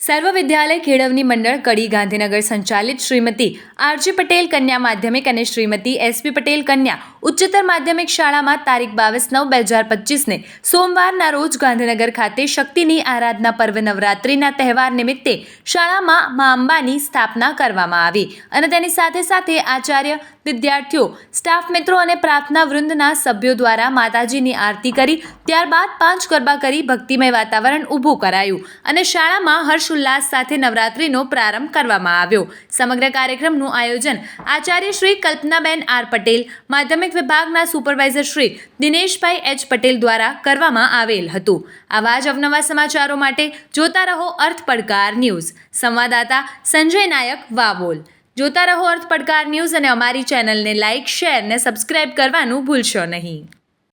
સર્વ વિદ્યાલય ખેડવની મંડળ કડી ગાંધીનગર સંચાલિત શ્રીમતી આરજી પટેલ કન્યા માધ્યમિક અને શ્રીમતી એસપી પટેલ કન્યા ઉચ્ચતર માધ્યમિક શાળામાં તારીખ બાવીસ નવ બે હજાર પચીસને સોમવારના રોજ ગાંધીનગર ખાતે શક્તિની આરાધના પર્વ નવરાત્રિના તહેવાર નિમિત્તે શાળામાં મા અંબાની સ્થાપના કરવામાં આવી અને તેની સાથે સાથે આચાર્ય વિદ્યાર્થીઓ, સ્ટાફ મિત્રો અને પ્રાર્થના વૃંદના સભ્યો દ્વારા માતાજીની આરતી કરી, ત્યારબાદ પાંચ ગરબા કરી ભક્તિમય વાતાવરણ ઊભું કરાયું અને શાળામાં હર્ષોલ્લાસ સાથે નવરાત્રિનો પ્રારંભ કરવામાં આવ્યો. સમગ્ર કાર્યક્રમનું આયોજન આચાર્ય શ્રી કલ્પનાબેન આર પટેલ, માધ્યમિક વિભાગના સુપરવાઇઝર શ્રી દિનેશભાઈ એચ પટેલ દ્વારા કરવામાં આવેલ હતું. આવા જ અવનવા સમાચારો માટે જોતા રહો અર્થ પડકાર ન્યૂઝ. સંવાદદાતા સંજય નાયક, વાવોલ. જોતા રહો અર્થ પડકાર ન્યૂઝ અને અમારી ચેનલને લાઇક, શેર ને સબસ્ક્રાઇબ કરવાનું ભૂલશો નહીં.